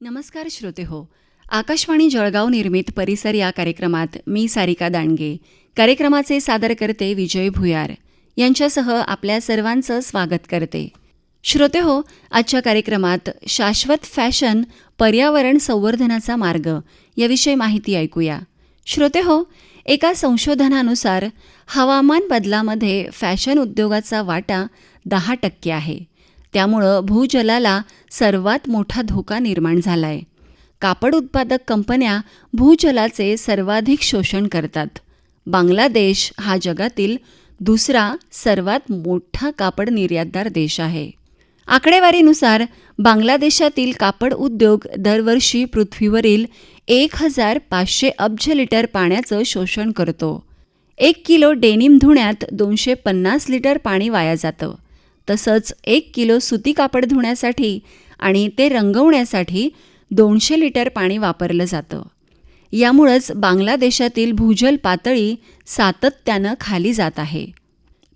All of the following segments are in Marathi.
नमस्कार श्रोते हो आकाशवाणी जळगाव निर्मित परिसर या कार्यक्रमात मी सारिका दांडगे कार्यक्रमाचे सादरकर्ते विजय भुयार यांच्यासह आपल्या सर्वांचं स्वागत करते. श्रोते हो आजच्या कार्यक्रमात शाश्वत फॅशन पर्यावरण संवर्धनाचा मार्ग याविषयी माहिती ऐकूया. श्रोते हो एका संशोधनानुसार हवामान बदलामध्ये फॅशन उद्योगाचा वाटा दहा टक्के आहे. त्यामुळं भूजलाला सर्वात मोठा धोका निर्माण झाला आहे कापड उत्पादक कंपन्या भूजलाचे सर्वाधिक शोषण करतात. बांगलादेश हा जगातील दुसरा सर्वात मोठा कापड निर्यातदार देश आहे. आकडेवारीनुसार बांगलादेशातील कापड उद्योग दरवर्षी पृथ्वीवरील एक हजार पाचशे अब्ज लिटर पाण्याचं शोषण करतो. एक किलो डेनिम धुण्यात दोनशे पन्नास लिटर पाणी वाया जातं. तसंच एक किलो सुती कापड धुण्यासाठी आणि ते रंगवण्यासाठी दोनशे लिटर पाणी वापरलं जातं. यामुळंच बांगलादेशातील भूजल पातळी सातत्यानं खाली जात आहे.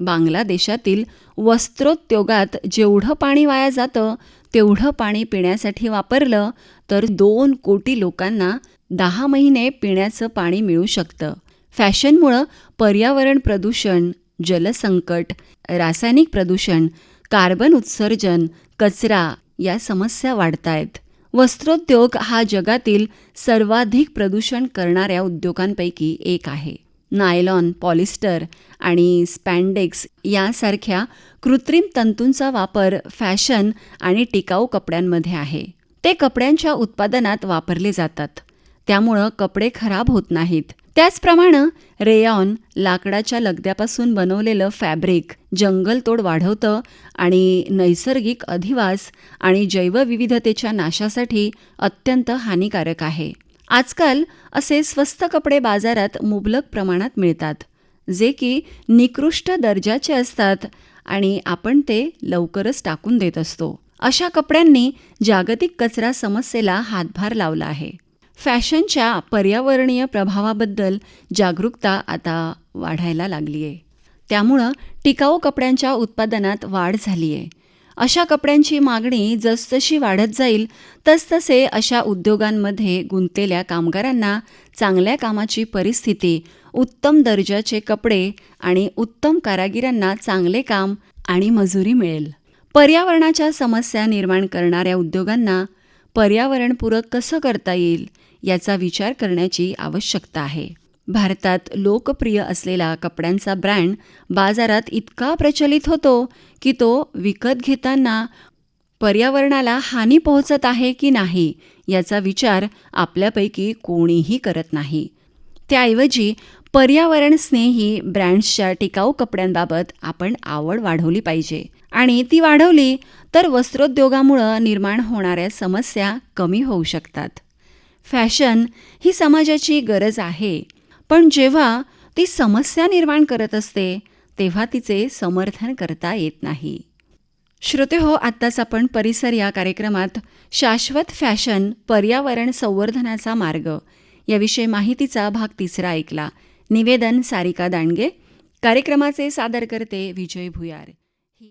बांगलादेशातील वस्त्रोद्योगात जेवढं पाणी वाया जातं तेवढं पाणी पिण्यासाठी वापरलं तर दोन कोटी लोकांना दहा महिने पिण्याचं पाणी मिळू शकतं. फॅशनमुळं पर्यावरण प्रदूषण जलसंकट रासायनिक प्रदूषण कार्बन उत्सर्जन कचरा या समस्या वाढतायत. वस्त्रोद्योग हा जगातील सर्वाधिक प्रदूषण करणाऱ्या उद्योगांपैकी एक आहे. नायलॉन पॉलिस्टर आणि स्पॅन्डेक्स यासारख्या कृत्रिम तंतूंचा वापर फॅशन आणि टिकाऊ कपड्यांमध्ये आहे. ते कपड्यांच्या उत्पादनात वापरले जातात. त्यामुळं कपडे खराब होत नाहीत. त्याचप्रमाणे रेयॉन लाकडाच्या लगद्यापासून बनवलेलं फॅब्रिक जंगलतोड वाढवतं आणि नैसर्गिक अधिवास आणि जैवविविधतेच्या नाशासाठी अत्यंत हानिकारक आहे. आजकाल असे स्वस्त कपडे बाजारात मुबलक प्रमाणात मिळतात जे की निकृष्ट दर्जाचे असतात आणि आपण ते लवकरच टाकून देत असतो. अशा कपड्यांनी जागतिक कचरा समस्येला हातभार लावला आहे. फॅशनच्या पर्यावरणीय प्रभावाबद्दल जागरूकता आता वाढायला लागली आहे त्यामुळं टिकाऊ कपड्यांच्या उत्पादनात वाढ झाली आहे अशा कपड्यांची मागणी जसजशी वाढत जाईल तसतसे अशा उद्योगांमध्ये गुंतलेल्या कामगारांना चांगल्या कामाची परिस्थिती उत्तम दर्जाचे कपडे आणि उत्तम कारागिरांना चांगले काम आणि मजुरी मिळेल. पर्यावरणाच्या समस्या निर्माण करणाऱ्या उद्योगांना पर्यावरणपूरक कसं करता येईल याचा विचार करण्याची आवश्यकता आहे. भारतात लोकप्रिय असलेला कपड्यांचा ब्रँड बाजारात इतका प्रचलित होतो की तो विकत घेताना पर्यावरणाला हानी पोहोचत आहे की नाही याचा विचार आपल्यापैकी कोणीही करत नाही. त्याऐवजी पर्यावरण स्नेही ब्रँड्सच्या टिकाऊ कपड्यांबाबत आपण आवड वाढवली पाहिजे. आणि ती वाढवली तर वस्त्रोद्योगामुळं निर्माण होणाऱ्या समस्या कमी होऊ शकतात. फॅशन ही समाजाची गरज आहे. पण जेव्हा ती समस्या निर्माण करत असते तेव्हा तिचे समर्थन करता येत नाही. श्रोते हो आत्ताच आपण परिसर या कार्यक्रमात शाश्वत फॅशन पर्यावरण संवर्धनाचा मार्ग याविषयी माहितीचा भाग तिसरा ऐकला. निवेदन सारिका दांडगे. कार्यक्रमाचे सादरकर्ते विजय भुयार.